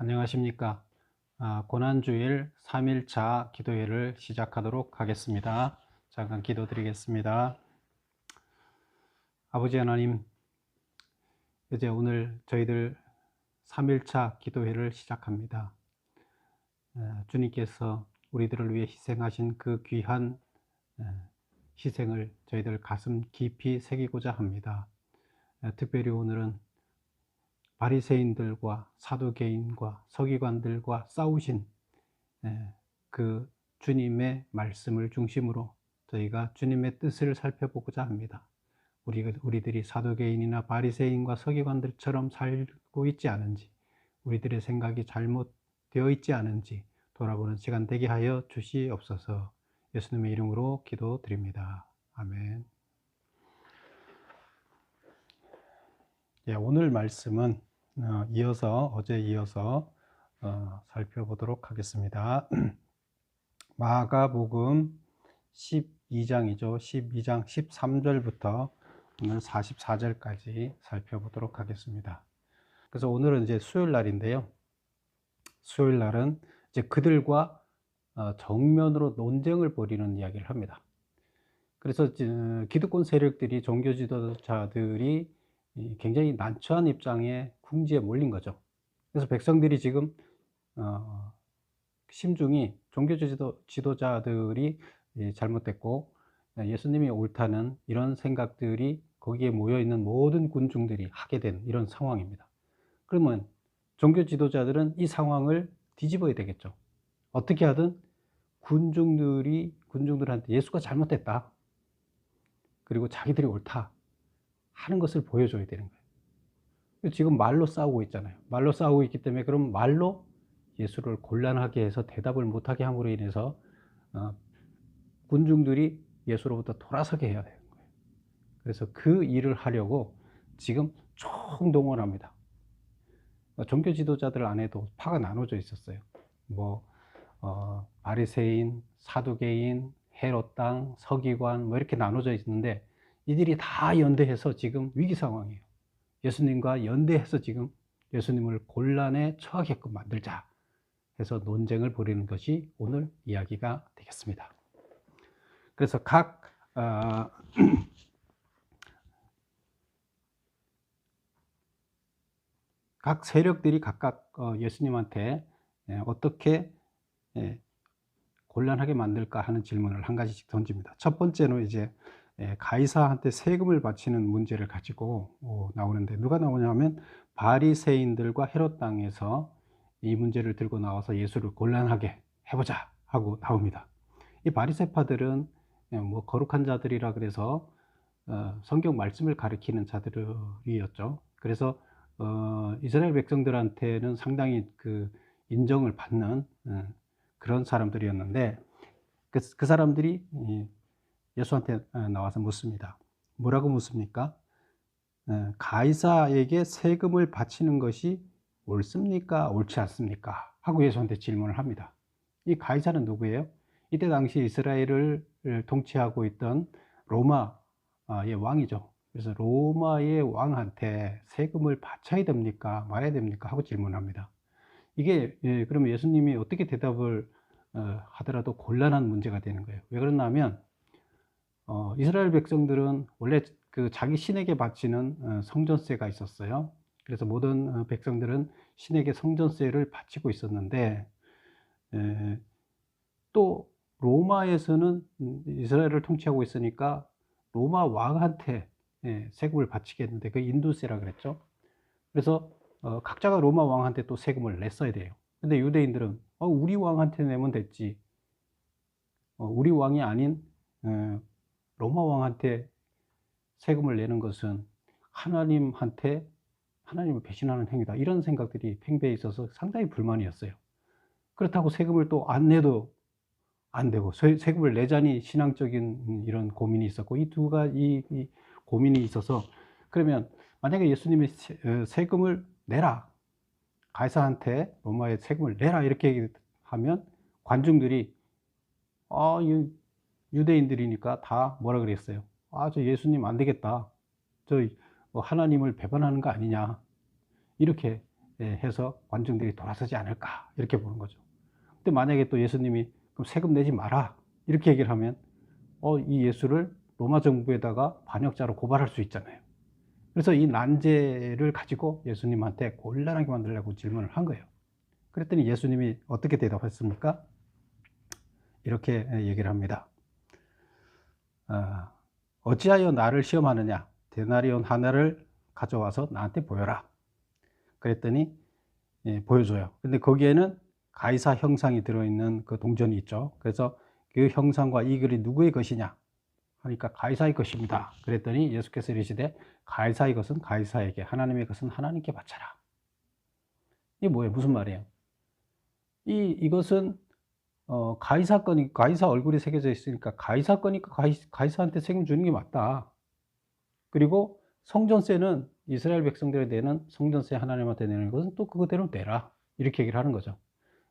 안녕하십니까. 아, 고난주일 3일차 기도회를 시작하도록 하겠습니다. 잠깐 기도드리겠습니다. 아버지 하나님, 이제 오늘 저희들 3일차 기도회를 시작합니다. 에, 주님께서 우리들을 위해 희생하신 그 귀한 에, 희생을 저희들 가슴 깊이 새기고자 합니다. 에, 특별히 오늘은 바리새인들과 사두개인과 서기관들과 싸우신 에, 그 주님의 말씀을 중심으로 저희가 주님의 뜻을 살펴보고자 합니다. 우리, 우리들이 사도개인이나 바리새인과 서기관들처럼 살고 있지 않은지, 우리들의 생각이 잘못되어 있지 않은지 돌아보는 시간 되게 하여 주시옵소서. 예수님의 이름으로 기도드립니다. 아멘. 예, 오늘 말씀은 어, 이어서 어제 이어서 어, 살펴보도록 하겠습니다. 마가복음 12장이죠. 12장 13절부터 오늘 44절까지 살펴보도록 하겠습니다. 그래서 오늘은 이제 수요일 날인데요. 수요일 날은 이제 그들과 어, 정면으로 논쟁을 벌이는 이야기를 합니다. 그래서 기득권 세력들이 종교 지도자들이 굉장히 난처한 입장에 궁지에 몰린 거죠. 그래서 백성들이 지금 어, 심중이 종교 지도, 지도자들이 잘못됐고 예수님이 옳다는 이런 생각들이 거기에 모여 있는 모든 군중들이 하게 된 이런 상황입니다. 그러면 종교 지도자들은 이 상황을 뒤집어야 되겠죠. 어떻게 하든 군중들이 군중들한테 예수가 잘못됐다. 그리고 자기들이 옳다 하는 것을 보여줘야 되는 거예요. 지금 말로 싸우고 있잖아요. 말로 싸우고 있기 때문에 그럼 말로 예수를 곤란하게 해서 대답을 못하게 함으로 인해서 어, 군중들이 예수로부터 돌아서게 해야 거예요. 그래서 그 일을 하려고 지금 총동원합니다. 어, 종교 지도자들 안에도 파가 나눠져 있었어요. 뭐 어, 바리새인, 사두개인, 헤롯 당, 서기관 뭐 이렇게 나눠져 있는데 이들이 다 연대해서 지금 위기 상황이에요. 예수님과 연대해서 지금 예수님을 곤란에 처하게끔 만들자 해서 논쟁을 벌이는 것이 오늘 이야기가 되겠습니다. 그래서 각 어, 각 세력들이 각각 어, 예수님한테 예, 어떻게 예, 곤란하게 만들까 하는 질문을 한 가지씩 던집니다. 첫 번째는 이제 예, 가이사한테 세금을 바치는 문제를 가지고 어, 나오는데 누가 나오냐면 바리새인들과 헤롯 땅에서 이 문제를 들고 나와서 예수를 곤란하게 해보자 하고 나옵니다. 이 바리새파들은 뭐 거룩한 자들이라 그래서 어, 성경 말씀을 가리키는 자들이었죠. 그래서 어, 이스라엘 백성들한테는 상당히 그 인정을 받는 어, 그런 사람들이었는데 그, 그 사람들이 예수한테 나와서 묻습니다. 뭐라고 묻습니까? 가이사에게 세금을 바치는 것이 옳습니까? 옳지 않습니까? 하고 예수한테 질문을 합니다. 이 가이사는 누구예요? 이때 당시 이스라엘을 통치하고 있던 로마의 왕이죠. 그래서 로마의 왕한테 세금을 바쳐야 됩니까? 말아야 됩니까? 하고 질문합니다. 이게 예, 그러면 예수님이 어떻게 대답을 어, 하더라도 곤란한 문제가 되는 거예요. 왜 그러냐면 어, 이스라엘 백성들은 원래 그 자기 신에게 바치는 어, 성전세가 있었어요. 그래서 모든 어, 백성들은 신에게 성전세를 바치고 있었는데 에, 또 로마에서는 음, 이스라엘을 통치하고 있으니까 로마 왕한테 예, 세금을 바치겠는데 그 인두세라 그랬죠. 그래서 어, 각자가 로마 왕한테 또 세금을 냈어야 돼요. 근데 유대인들은 어, 우리 왕한테 내면 됐지. 어, 우리 왕이 아닌 어, 로마 왕한테 세금을 내는 것은 하나님한테 하나님을 배신하는 행위다. 이런 생각들이 팽배해 있어서 상당히 불만이었어요. 그렇다고 세금을 또 안 내도 안 되고 세금을 내자니 신앙적인 이런 고민이 있었고 이 두 가지 이 고민이 있어서 그러면 만약에 예수님이 어, 세금을 내라 가이사한테 로마의 세금을 내라 이렇게 하면 관중들이 아 유대인들이니까 다 뭐라 그랬어요 아 저 예수님 안 되겠다 저뭐 하나님을 배반하는 거 아니냐 이렇게 해서 관중들이 돌아서지 않을까 이렇게 보는 거죠. 근데 만약에 또 예수님이 그럼 세금 내지 마라 이렇게 얘기를 하면 어, 이 예수를 로마 정부에다가 반역자로 고발할 수 있잖아요. 그래서 이 난제를 가지고 예수님한테 곤란하게 만들려고 질문을 한 거예요. 그랬더니 예수님이 어떻게 대답했습니까? 이렇게 얘기를 합니다. 어, 어찌하여 나를 시험하느냐? 데나리온 하나를 가져와서 나한테 보여라. 그랬더니 예, 보여줘요. 근데 거기에는 가이사 형상이 들어있는 그 동전이 있죠. 그래서 그 형상과 이 글이 누구의 것이냐? 하니까 가이사의 것입니다. 그랬더니 예수께서 이르시되 가이사의 것은 가이사에게 하나님의 것은 하나님께 바쳐라. 이게 뭐예요? 무슨 말이에요? 이 이것은 어, 가이사 거니 가이사 얼굴이 새겨져 있으니까 가이사 거니까 가이, 가이사한테 책임 주는 게 맞다. 그리고 성전세는 이스라엘 백성들에 대한 성전세 하나님한테 내는 것은 또 그거대로 내라. 이렇게 얘기를 하는 거죠.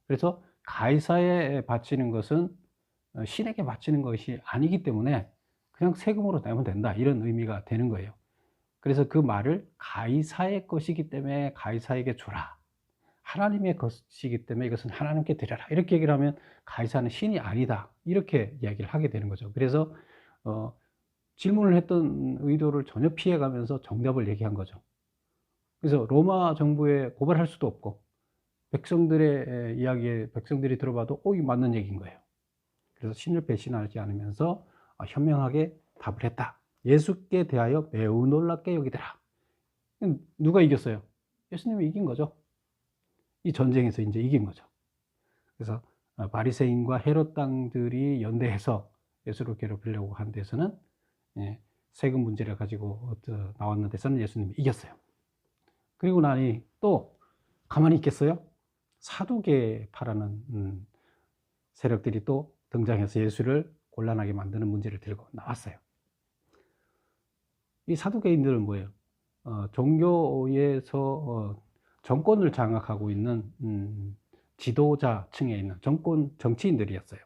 그래서 가이사에 바치는 것은 어, 신에게 바치는 것이 아니기 때문에 그냥 세금으로 내면 된다. 이런 의미가 되는 거예요. 그래서 그 말을 가이사의 것이기 때문에 가이사에게 주라. 하나님의 것이기 때문에 이것은 하나님께 드려라. 이렇게 얘기를 하면 가이사는 신이 아니다. 이렇게 이야기를 하게 되는 거죠. 그래서 어, 질문을 했던 의도를 전혀 피해가면서 정답을 얘기한 거죠. 그래서 로마 정부에 고발할 수도 없고 백성들의 이야기에 백성들이 들어봐도 오, 이 맞는 얘기인 거예요. 그래서 신을 배신하지 않으면서 어, 현명하게 답을 했다. 예수께 대하여 매우 놀랍게 여기더라. 누가 이겼어요? 예수님이 이긴 거죠. 이 전쟁에서 이제 이긴 거죠. 그래서 어, 바리새인과 헤롯 당들이 연대해서 예수를 괴롭히려고 한 데서는 예, 세금 문제를 가지고 나왔는 데서는 예수님이 이겼어요. 그리고 나니 또 가만히 있겠어요? 사두개파라는 음, 세력들이 또 등장해서 예수를 곤란하게 만드는 문제를 들고 나왔어요. 이 사두개인들은 뭐예요? 어, 종교에서 어, 정권을 장악하고 있는 음, 지도자층에 있는 정권 정치인들이었어요.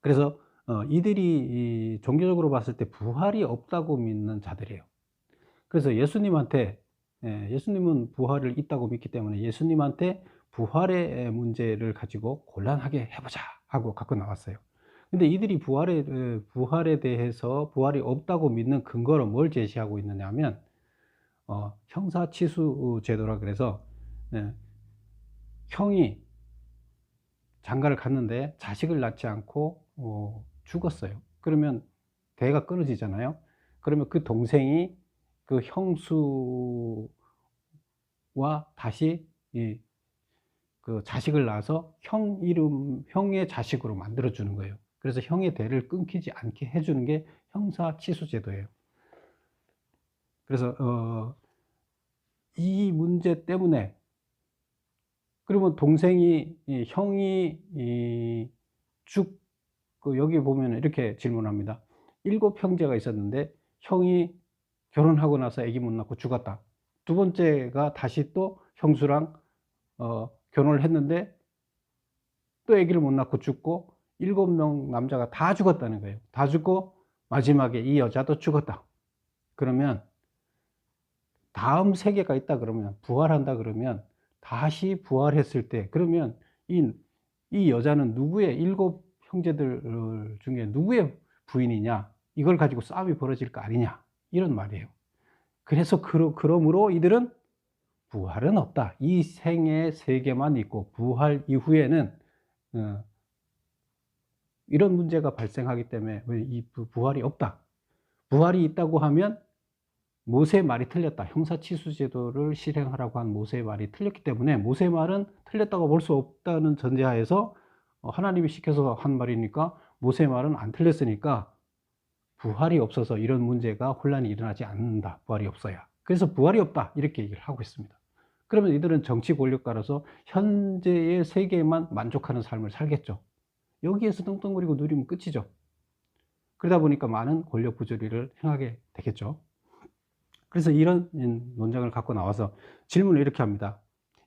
그래서 어, 이들이 이 종교적으로 봤을 때 부활이 없다고 믿는 자들이에요. 그래서 예수님한테 예, 예수님은 부활을 있다고 믿기 때문에 예수님한테 부활의 문제를 가지고 곤란하게 해보자 하고 갖고 나왔어요. 근데 이들이 부활에, 부활에 대해서 부활이 없다고 믿는 근거로 뭘 제시하고 있느냐 하면, 어, 형사치수 제도라 그래서, 네, 형이 장가를 갔는데 자식을 낳지 않고, 어, 죽었어요. 그러면 대가 끊어지잖아요. 그러면 그 동생이 그 형수와 다시 이, 그 자식을 낳아서 형 이름, 형의 자식으로 만들어 주는 거예요. 그래서 형의 대를 끊기지 않게 해주는 게 형사 취소 제도예요. 그래서 어, 이 문제 때문에 그러면 동생이 형이 이, 죽 그 여기 보면 이렇게 질문합니다. 일곱 형제가 있었는데 형이 결혼하고 나서 아기 못 낳고 죽었다. 두 번째가 다시 또 형수랑 어, 결혼을 했는데 또 아기를 못 낳고 죽고 일곱 명 남자가 다 죽었다는 거예요. 다 죽고 마지막에 이 여자도 죽었다. 그러면 다음 세계가 있다 그러면 부활한다 그러면 다시 부활했을 때 그러면 이, 이 여자는 누구의 일곱 형제들 중에 누구의 부인이냐 이걸 가지고 싸움이 벌어질 거 아니냐 이런 말이에요. 그래서 그러, 그러므로 이들은 부활은 없다. 이 생의 세계만 있고 부활 이후에는 어, 이런 문제가 발생하기 때문에 이 부활이 없다. 부활이 있다고 하면 모세의 말이 틀렸다. 형사치수 제도를 실행하라고 한 모세의 말이 틀렸기 때문에 모세의 말은 틀렸다고 볼 수 없다는 전제하에서 어, 하나님이 시켜서 한 말이니까 모세의 말은 안 틀렸으니까 부활이 없어서 이런 문제가 혼란이 일어나지 않는다. 부활이 없어야. 그래서 부활이 없다. 이렇게 얘기를 하고 있습니다. 그러면 이들은 정치 권력가로서 현재의 세계에만 만족하는 삶을 살겠죠. 여기에서 떵떵거리고 누리면 끝이죠. 그러다 보니까 많은 권력 부조리를 행하게 되겠죠. 그래서 이런 논쟁을 갖고 나와서 질문을 이렇게 합니다.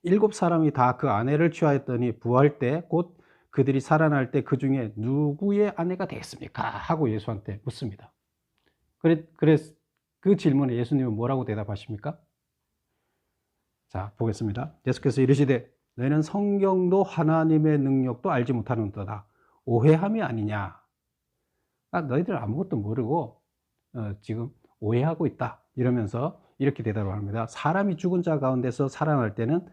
일곱 사람이 다 그 아내를 취하였더니 부활 때 곧 그들이 살아날 때 그 중에 누구의 아내가 되겠습니까? 하고 예수한테 묻습니다. 그래, 그래, 그 질문에 예수님은 뭐라고 대답하십니까? 자, 보겠습니다. 예수께서 이르시되 너희는 성경도 하나님의 능력도 알지 못하는 도다. 오해함이 아니냐. 아, 너희들 아무것도 모르고 어, 지금 오해하고 있다. 이러면서 이렇게 대답을 합니다. 사람이 죽은 자 가운데서 살아날 때는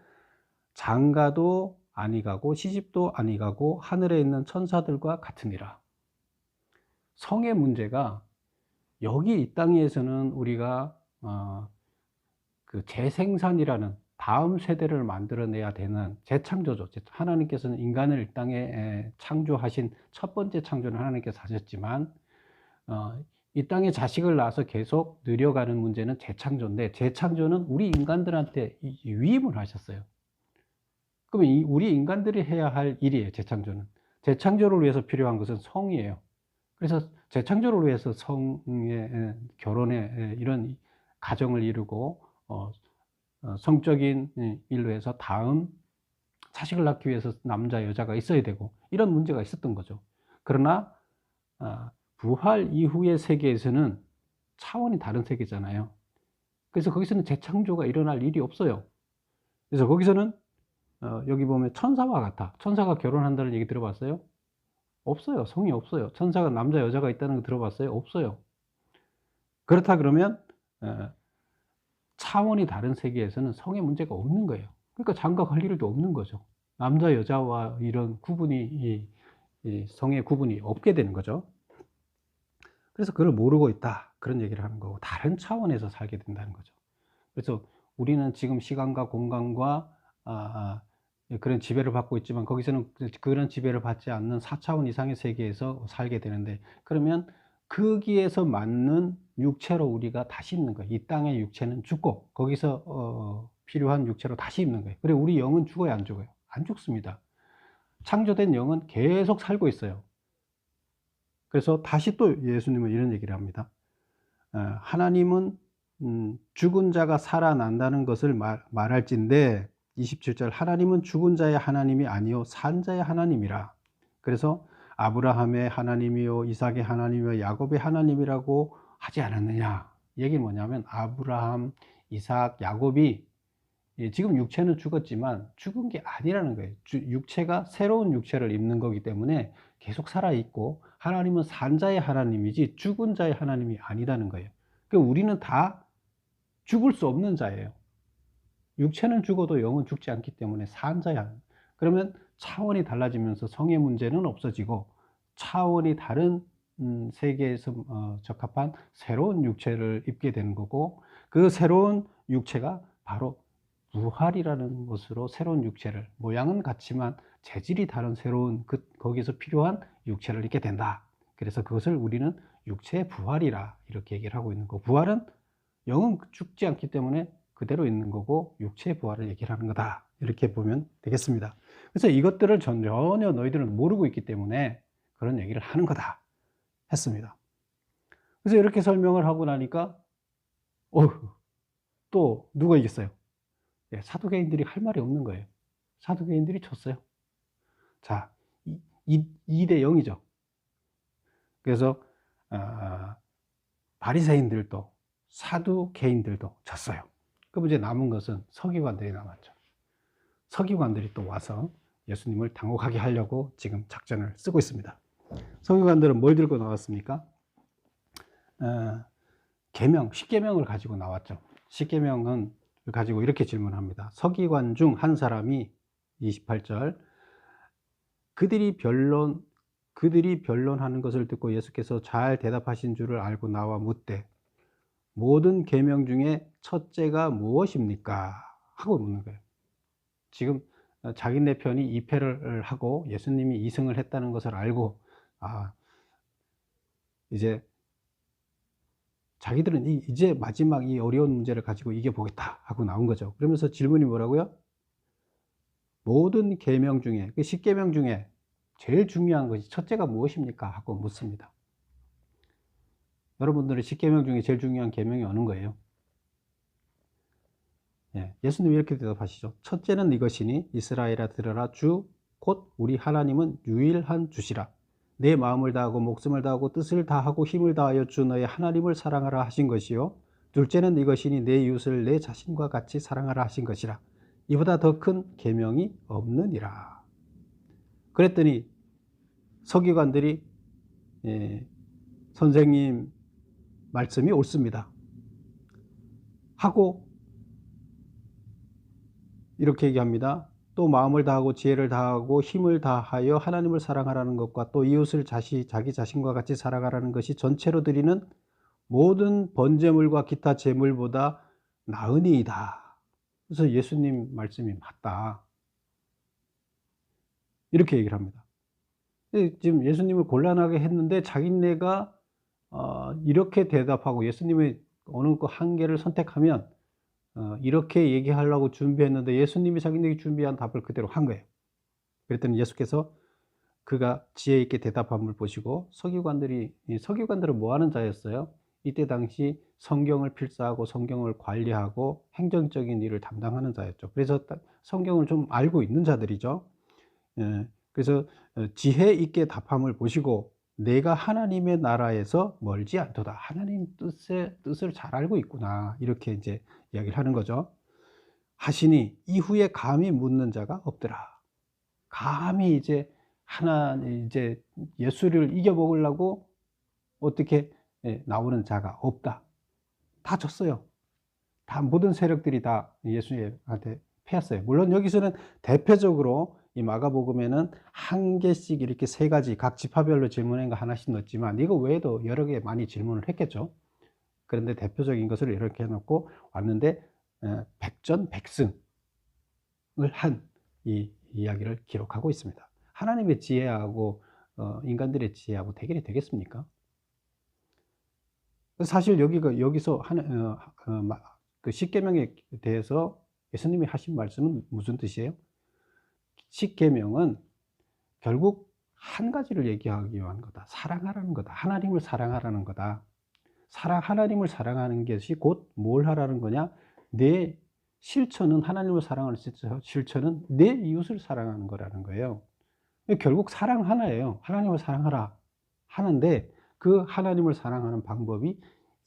장가도 아니 가고 시집도 아니 가고 하늘에 있는 천사들과 같으니라. 성의 문제가 여기 이 땅에서는 우리가 어, 그 재생산이라는 다음 세대를 만들어내야 되는 재창조죠. 하나님께서는 인간을 이 땅에 창조하신 첫 번째 창조는 하나님께서 하셨지만 어, 이 땅에 자식을 낳아서 계속 늘려가는 문제는 재창조인데 재창조는 우리 인간들한테 위임을 하셨어요. 그러면 우리 인간들이 해야 할 일이에요. 재창조는. 재창조를 위해서 필요한 것은 성이에요. 그래서 재창조를 위해서 성의 결혼에 이런 가정을 이루고 어, 어, 성적인 일로 해서 다음 자식을 낳기 위해서 남자 여자가 있어야 되고 이런 문제가 있었던 거죠. 그러나 아, 부활 이후의 세계에서는 차원이 다른 세계잖아요. 그래서 거기서는 재창조가 일어날 일이 없어요. 그래서 거기서는 어, 여기 보면 천사와 같아. 천사가 결혼한다는 얘기 들어봤어요? 없어요. 성이 없어요. 천사가 남자 여자가 있다는 거 들어봤어요? 없어요. 그렇다 그러면 어, 차원이 다른 세계에서는 성의 문제가 없는 거예요. 그러니까 장가 갈 일도 없는 거죠. 남자 여자와 이런 구분이 이, 이 성의 구분이 없게 되는 거죠. 그래서 그걸 모르고 있다. 그런 얘기를 하는 거고, 다른 차원에서 살게 된다는 거죠. 그래서 우리는 지금 시간과 공간과, 아, 아, 그런 지배를 받고 있지만, 거기서는 그런 지배를 받지 않는 4차원 이상의 세계에서 살게 되는데, 그러면 거기에서 맞는 육체로 우리가 다시 있는 거예요. 이 땅의 육체는 죽고, 거기서, 어, 필요한 육체로 다시 있는 거예요. 그리고 우리 영은 죽어요, 안 죽어요? 안 죽습니다. 창조된 영은 계속 살고 있어요. 그래서 다시 또 예수님은 이런 얘기를 합니다. 어, 하나님은 음, 죽은 자가 살아난다는 것을 말, 말할진데 27절 하나님은 죽은 자의 하나님이 아니요 산 자의 하나님이라. 그래서 아브라함의 하나님이요 이삭의 하나님이요 야곱의 하나님이라고 하지 않았느냐. 얘기는 뭐냐면 아브라함, 이삭, 야곱이 예, 지금 육체는 죽었지만 죽은 게 아니라는 거예요. 육체가 새로운 육체를 입는 거기 때문에 계속 살아있고 하나님은 산자의 하나님이지 죽은 자의 하나님이 아니다는 거예요. 그러니까 우리는 다 죽을 수 없는 자예요. 육체는 죽어도 영은 죽지 않기 때문에 산자야. 그러면 차원이 달라지면서 성의 문제는 없어지고 차원이 다른 음, 세계에서 어, 적합한 새로운 육체를 입게 되는 거고 그 새로운 육체가 바로 부활이라는 것으로 새로운 육체를 모양은 같지만 재질이 다른 새로운 그 거기서 필요한 육체를 입게 된다. 그래서 그것을 우리는 육체의 부활이라 이렇게 얘기를 하고 있는 거. 부활은 영은 죽지 않기 때문에 그대로 있는 거고 육체의 부활을 얘기를 하는 거다. 이렇게 보면 되겠습니다. 그래서 이것들을 전혀 너희들은 모르고 있기 때문에 그런 얘기를 하는 거다. 했습니다. 그래서 이렇게 설명을 하고 나니까 어, 또 누가 이겼어요? 예, 사도개인들이 할 말이 없는 거예요. 사도개인들이 졌어요. 자, 2, 2대 0이죠. 그래서 어, 바리새인들도 사두개인들도 졌어요. 그럼 이제 남은 것은 서기관들이 남았죠. 서기관들이 또 와서 예수님을 당혹하게 하려고 지금 작전을 쓰고 있습니다. 서기관들은 뭘 들고 나왔습니까? 어, 계명, 십계명을 가지고 나왔죠. 십계명은 가지고 이렇게 질문합니다. 서기관 중 한 사람이 28절 그들이 변론 그들이 변론하는 것을 듣고 예수께서 잘 대답하신 줄을 알고 나와 묻되 모든 계명 중에 첫째가 무엇입니까? 하고 묻는 거예요. 지금 자기네 편이 이패를 하고 예수님이 이승을 했다는 것을 알고 아 이제 자기들은 이제 마지막 이 어려운 문제를 가지고 이겨보겠다 하고 나온 거죠. 그러면서 질문이 뭐라고요? 모든 계명 중에, 그 10계명 중에 제일 중요한 것이 첫째가 무엇입니까? 하고 묻습니다. 여러분들의 10계명 중에 제일 중요한 계명이 어느 거예요? 예, 예수님이 이렇게 대답하시죠. 첫째는 이것이니 이스라엘아 들으라 주 곧 우리 하나님은 유일한 주시라. 내 마음을 다하고 목숨을 다하고 뜻을 다하고 힘을 다하여 주 너의 하나님을 사랑하라 하신 것이요. 둘째는 이것이니 내 이웃을 내 자신과 같이 사랑하라 하신 것이라. 이보다 더 큰 계명이 없느니라. 그랬더니 서기관들이 예, 선생님 말씀이 옳습니다. 하고 이렇게 얘기합니다. 또 마음을 다하고 지혜를 다하고 힘을 다하여 하나님을 사랑하라는 것과 또 이웃을 자시, 자기 자신과 같이 살아가라는 것이 전체로 드리는 모든 번제물과 기타 제물보다 나으니이다. 그래서 예수님 말씀이 맞다. 이렇게 얘기를 합니다. 지금 예수님을 곤란하게 했는데 자기네가 어, 이렇게 대답하고 예수님의 어느 그 한계를 선택하면 어, 이렇게 얘기하려고 준비했는데 예수님이 자기네가 준비한 답을 그대로 한 거예요. 그랬더니 예수께서 그가 지혜 있게 대답함을 보시고 서기관들이 서기관들은 뭐 하는 자였어요? 이때 당시 성경을 필사하고 성경을 관리하고 행정적인 일을 담당하는 자였죠. 그래서 성경을 좀 알고 있는 자들이죠. 예, 그래서 어, 지혜 있게 답함을 보시고 내가 하나님의 나라에서 멀지 않도다. 하나님 뜻의 뜻을 잘 알고 있구나. 이렇게 이제 이야기를 하는 거죠. 하시니 이후에 감히 묻는 자가 없더라. 감히 이제 하나 이제 예수를 이겨 먹으려고 어떻게 예, 나오는 자가 없다. 다 졌어요. 다 모든 세력들이 다 예수님한테 패했어요. 물론 여기서는 대표적으로 이 마가복음에는 한 개씩 이렇게 세 가지 각 지파별로 질문한 거 하나씩 넣었지만 이거 외에도 여러 개 많이 질문을 했겠죠. 그런데 대표적인 것을 이렇게 해놓고 왔는데 백전백승을 한 이 이야기를 기록하고 있습니다. 하나님의 지혜하고 어, 인간들의 지혜하고 대결이 되겠습니까? 사실 여기가 여기서 하나 어, 어, 그 십계명에 대해서 예수님이 하신 말씀은 무슨 뜻이에요? 십계명은 결국 한 가지를 얘기하기 위한 거다. 사랑하라는 거다. 하나님을 사랑하라는 거다. 사랑 하나님을 사랑하는 것이 곧 뭘 하라는 거냐? 내 실천은 하나님을 사랑하는 실천은 내 이웃을 사랑하는 거라는 거예요. 결국 사랑 하나예요. 하나님을 사랑하라 하는데 그 하나님을 사랑하는 방법이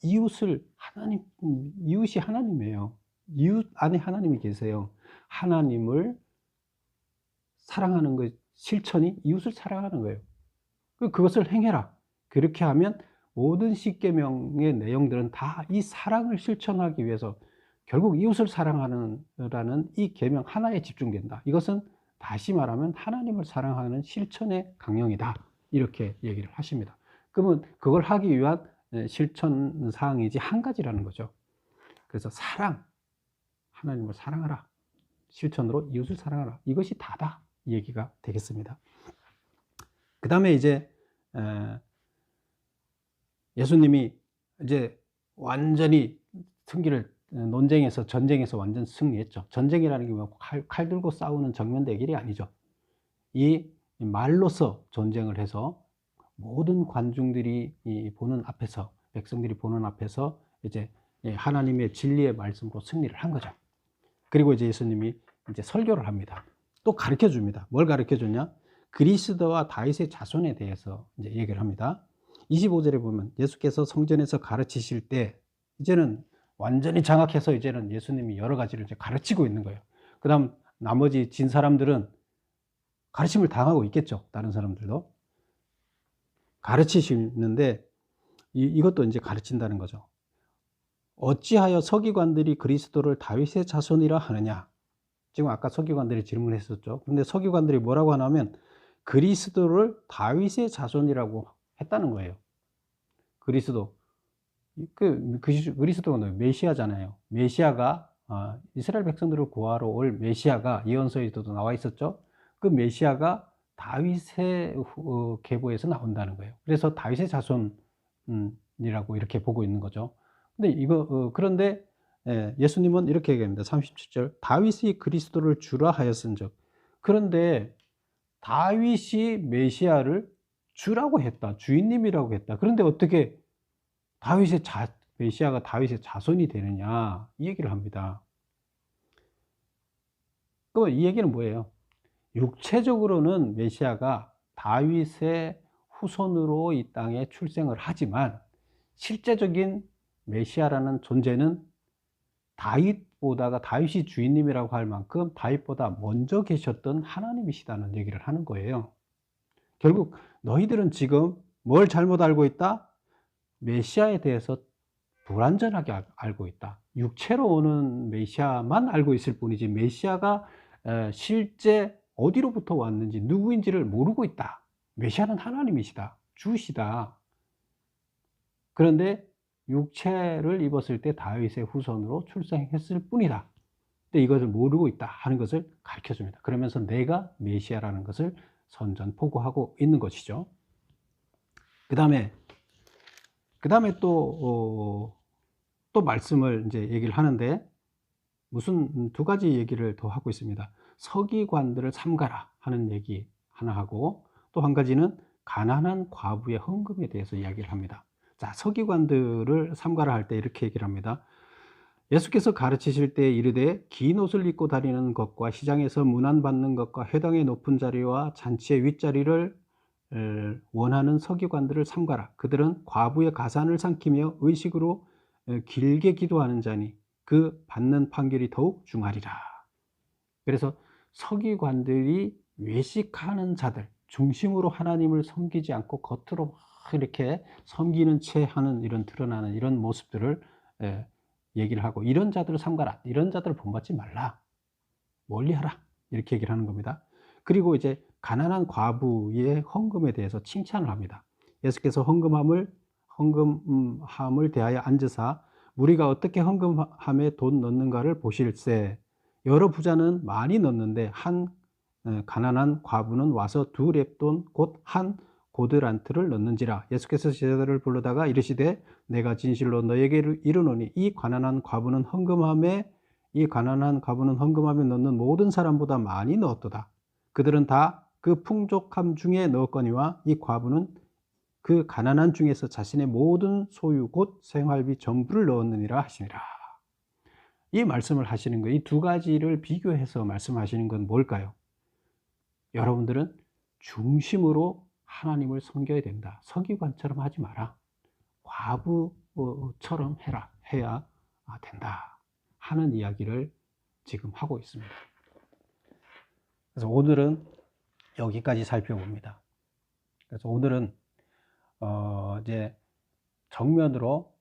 이웃을 하나님 이웃이 하나님이에요. 이웃 안에 하나님이 계세요. 하나님을 사랑하는 것 실천이 이웃을 사랑하는 거예요. 그, 그것을 행해라. 그렇게 하면 모든 십계명의 내용들은 다 이 사랑을 실천하기 위해서 결국 이웃을 사랑하는라는 이 계명 하나에 집중된다. 이것은 다시 말하면 하나님을 사랑하는 실천의 강령이다. 이렇게 얘기를 하십니다. 그러면 그걸 하기 위한 실천 사항이지 한 가지라는 거죠. 그래서 사랑, 하나님을 사랑하라. 실천으로 이웃을 사랑하라. 이것이 다다. 얘기가 되겠습니다. 그 다음에 이제 예수님이 이제 완전히 승기를 논쟁에서 전쟁에서 완전 승리했죠. 전쟁이라는 게 칼, 칼 들고 싸우는 정면 대결이 아니죠. 이 말로서 전쟁을 해서 모든 관중들이 보는 앞에서 백성들이 보는 앞에서 이제 하나님의 진리의 말씀으로 승리를 한 거죠. 그리고 이제 예수님이 이제 설교를 합니다. 또 가르쳐 줍니다. 뭘 가르쳐 줬냐? 그리스도와 다윗의 자손에 대해서 이제 얘기를 합니다. 25절에 보면 예수께서 성전에서 가르치실 때 이제는 완전히 장악해서 이제는 예수님이 여러 가지를 이제 가르치고 있는 거예요. 그 다음 나머지 진 사람들은 가르침을 당하고 있겠죠. 다른 사람들도. 가르치시는데 이, 이것도 이제 가르친다는 거죠. 어찌하여 서기관들이 그리스도를 다윗의 자손이라 하느냐? 지금 아까 서기관들이 질문했었죠. 근데 서기관들이 뭐라고 하냐면 그리스도를 다윗의 자손이라고 했다는 거예요. 그리스도. 그, 그 그리스도가 메시아잖아요. 메시아가 어, 이스라엘 백성들을 구하러 올 메시아가 예언서에도 나와 있었죠. 그 메시아가 다윗의 어, 계보에서 나온다는 거예요. 그래서 다윗의 자손이라고 이렇게 보고 있는 거죠. 근데 이거 어, 그런데 예, 예수님은 이렇게 얘기합니다. 37절. 다윗이 그리스도를 주라 하였은즉. 그런데 다윗이 메시아를 주라고 했다. 주인님이라고 했다. 그런데 어떻게 다윗의 자, 메시아가 다윗의 자손이 되느냐. 이 얘기를 합니다. 그이 얘기는 뭐예요? 육체적으로는 메시아가 다윗의 후손으로 이 땅에 출생을 하지만 실제적인 메시아라는 존재는 다윗 다윗보다가 다윗이 주인님이라고 할 만큼 다윗보다 먼저 계셨던 하나님이시다는 얘기를 하는 거예요. 결국 너희들은 지금 뭘 잘못 알고 있다? 메시아에 대해서 불완전하게 알- 알고 있다. 육체로 오는 메시아만 알고 있을 뿐이지 메시아가 에, 실제 어디로부터 왔는지 누구인지를 모르고 있다. 메시아는 하나님이시다. 주시다. 그런데 육체를 입었을 때 다윗의 후손으로 출생했을 뿐이다. 근데 이것을 모르고 있다 하는 것을 가르쳐 줍니다. 그러면서 내가 메시아라는 것을 선전포고하고 있는 것이죠. 그 다음에 그 다음에 또, 어, 또 말씀을 이제 얘기를 하는데 무슨 두 가지 얘기를 더 하고 있습니다. 서기관들을 삼가라 하는 얘기 하나 하고 또 한 가지는 가난한 과부의 헌금에 대해서 이야기를 합니다. 자, 서기관들을 삼가라 할 때 이렇게 얘기를 합니다. 예수께서 가르치실 때 이르되 긴 옷을 입고 다니는 것과 시장에서 문안받는 것과 회당의 높은 자리와 잔치의 윗자리를 에, 원하는 서기관들을 삼가라. 그들은 과부의 가산을 삼키며 의식으로 에, 길게 기도하는 자니 그 받는 판결이 더욱 중하리라. 그래서 서기관들이 외식하는 자들 중심으로 하나님을 섬기지 않고 겉으로 막 이렇게 섬기는 채 하는 이런 드러나는 이런 모습들을 에, 얘기를 하고 이런 자들을 삼가라. 이런 자들을 본받지 말라. 멀리하라. 이렇게 얘기를 하는 겁니다. 그리고 이제 가난한 과부의 헌금에 대해서 칭찬을 합니다. 예수께서 헌금함을 헌금함을 대하여 앉으사 우리가 어떻게 헌금함에 돈 넣는가를 보실세 여러 부자는 많이 넣는데 한 에, 가난한 과부는 와서 두 랩돈 곧 한 고드란트를 넣는지라 예수께서 제자들을 불러다가 이르시되 내가 진실로 너에게 이르노니 이 가난한 과부는 헌금함에 이 가난한 과부는 헌금함에 넣는 모든 사람보다 많이 넣었도다 그들은 다 그 풍족함 중에 넣었거니와 이 과부는 그 가난한 중에서 자신의 모든 소유 곧 생활비 전부를 넣었느니라 하시니라. 이 말씀을 하시는 거, 이 두 가지를 비교해서 말씀하시는 건 뭘까요? 여러분들은 중심으로 하나님을 섬겨야 된다. 서기관처럼 하지 마라. 과부처럼 해라. 해야 된다. 하는 이야기를 지금 하고 있습니다. 그래서 오늘은 여기까지 살펴봅니다. 그래서 오늘은 어 이제 정면으로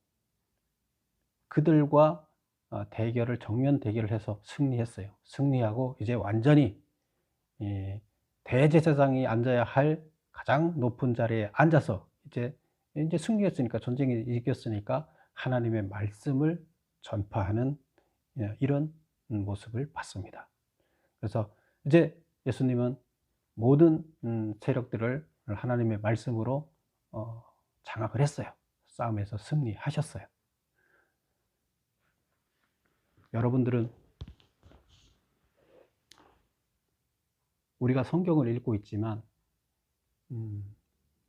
그들과 어 대결을 정면 대결을 해서 승리했어요. 승리하고 이제 완전히 이 대제사장이 앉아야 할 가장 높은 자리에 앉아서 이제 이제 승리했으니까 전쟁에 이겼으니까 하나님의 말씀을 전파하는 예, 이런 모습을 봤습니다. 그래서 이제 예수님은 모든 음, 세력들을 하나님의 말씀으로 어, 장악을 했어요. 싸움에서 승리하셨어요. 여러분들은 우리가 성경을 읽고 있지만 음,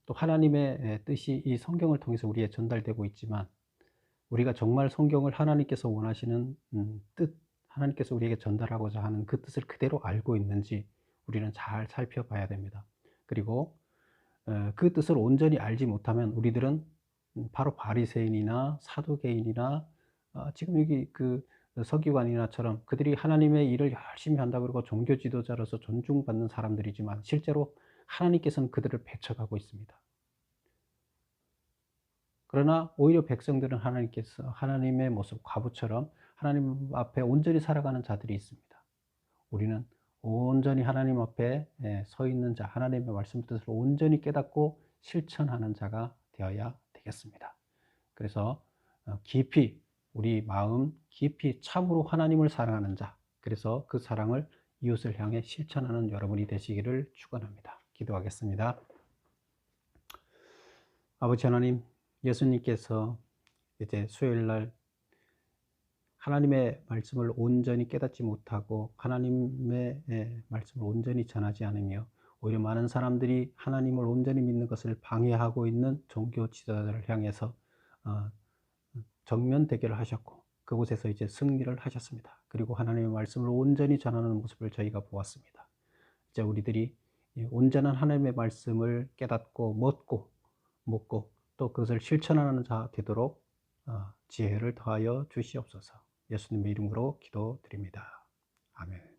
또 하나님의 뜻이 이 성경을 통해서 우리에 전달되고 있지만 우리가 정말 성경을 하나님께서 원하시는 음, 뜻, 하나님께서 우리에게 전달하고자 하는 그 뜻을 그대로 알고 있는지 우리는 잘 살펴봐야 됩니다. 그리고 어, 그 뜻을 온전히 알지 못하면 우리들은 바로 바리새인이나 사두개인이나 어, 지금 여기 그 서기관이나처럼 그들이 하나님의 일을 열심히 한다 그러고 종교 지도자로서 존중받는 사람들이지만 실제로 하나님께서는 그들을 배척하고 있습니다. 그러나 오히려 백성들은 하나님께서 하나님의 모습 과부처럼 하나님 앞에 온전히 살아가는 자들이 있습니다. 우리는 온전히 하나님 앞에 예, 서 있는 자, 하나님의 말씀 뜻을 온전히 깨닫고 실천하는 자가 되어야 되겠습니다. 그래서 어, 깊이 우리 마음 깊이 참으로 하나님을 사랑하는 자, 그래서 그 사랑을 이웃을 향해 실천하는 여러분이 되시기를 축원합니다. 기도하겠습니다. 아버지 하나님, 예수님께서 이제 수요일 날 하나님의 말씀을 온전히 깨닫지 못하고 하나님의 예, 말씀을 온전히 전하지 않으며 오히려 많은 사람들이 하나님을 온전히 믿는 것을 방해하고 있는 종교 지도자들을 향해서 어, 정면 대결을 하셨고 그곳에서 이제 승리를 하셨습니다. 그리고 하나님의 말씀을 온전히 전하는 모습을 저희가 보았습니다. 이제 우리들이 온전한 하나님의 말씀을 깨닫고 먹고 먹고 또 그것을 실천하는 자 되도록 어, 지혜를 더하여 주시옵소서. 예수님의 이름으로 기도드립니다. 아멘.